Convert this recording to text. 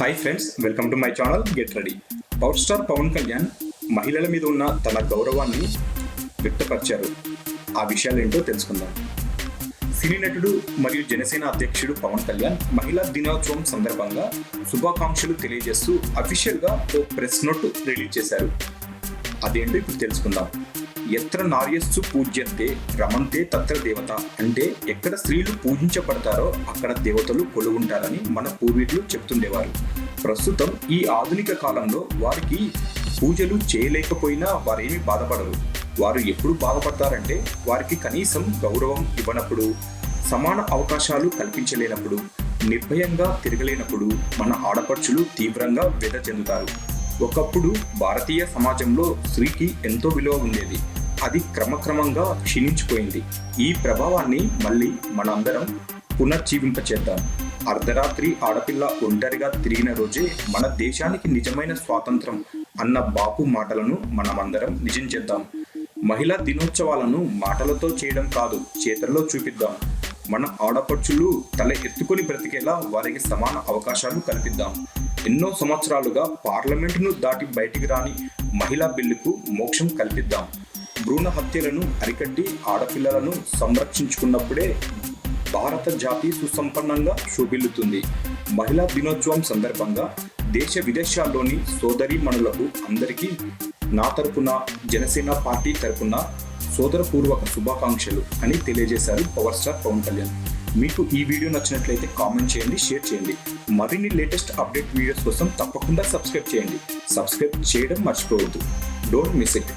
Hi friends welcome to my channel get ready power star Pawan Kalyan మహిళల మీద ఉన్న తన గౌరవాన్ని వ్యక్తపరిచారు. ఆ విషయాలు ఏంటో తెలుసుకుందాం. సినీ నటుడు మరియు జనసేన అధ్యక్షుడు పవన్ కళ్యాణ్ మహిళా దినోత్సవం సందర్భంగా శుభాకాంక్షలు తెలియజేస్తూ అఫీషియల్గా ఓ ప్రెస్ నోట్ రిలీజ్ చేశారు. అదేంటో ఇప్పుడు తెలుసుకుందాం. ఎత్ర నార్యస్సు పూజ్యంతే రమంతే తత్ర దేవత. అంటే ఎక్కడ స్త్రీలు పూజించబడతారో అక్కడ దేవతలు కొలువుంటారని మన పూర్వీకులు చెప్తుండేవారు. ప్రస్తుతం ఈ ఆధునిక కాలంలో వారికి పూజలు చేయలేకపోయినా వారేమి బాధపడరు. వారు ఎప్పుడు బాధపడతారంటే వారికి కనీసం గౌరవం ఇవ్వనప్పుడు సమాన అవకాశాలు కల్పించలేనప్పుడు నిర్భయంగా తిరగలేనప్పుడు మన ఆడపడుచులు తీవ్రంగా వ్యధ చెందుతారు. ఒకప్పుడు భారతీయ సమాజంలో స్త్రీకి ఎంతో విలువ ఉండేది. అది క్రమక్రమంగా క్షీణించిపోయింది. ఈ ప్రభావాన్ని మళ్ళీ మనందరం పునర్జీవింపచేద్దాం. అర్ధరాత్రి ఆడపిల్ల ఒంటరిగా తిరిగిన రోజే మన దేశానికి నిజమైన స్వాతంత్రం అన్న బాపు మాటలను మనమందరం నిజం చేద్దాం. మహిళా దినోత్సవాలను మాటలతో చేయడం కాదు చేతల్లో చూపిద్దాం. మన ఆడపడుచులు తల ఎత్తుకొని బ్రతికేలా వారికి సమాన అవకాశాలు కల్పిద్దాం. ఎన్నో సంవత్సరాలుగా పార్లమెంటును దాటి బయటికి రాని మహిళా బిల్లుకు మోక్షం కల్పిద్దాం. భ్రూణ హత్యలను అరికట్టి ఆడపిల్లలను సంరక్షించుకున్నప్పుడే భారత జాతి సుసంపన్నంగా శోభిల్లుతుంది మహిళా దినోత్సవం సందర్భంగా దేశ విదేశాల్లోని సోదరీమణులకు అందరికీ నా తరపున జనసేన పార్టీ తరపున సోదరపూర్వక శుభాకాంక్షలు అని తెలియజేశారు పవర్ స్టార్ పవన్ కళ్యాణ్. మీకు ఈ వీడియో నచ్చినట్లయితే కామెంట్ చేయండి షేర్ చేయండి. మరిన్ని లేటెస్ట్ అప్డేట్ వీడియోస్ కోసం తప్పకుండా సబ్స్క్రైబ్ చేయండి. సబ్స్క్రైబ్ చేయడం మర్చిపోవద్దు. Don't miss it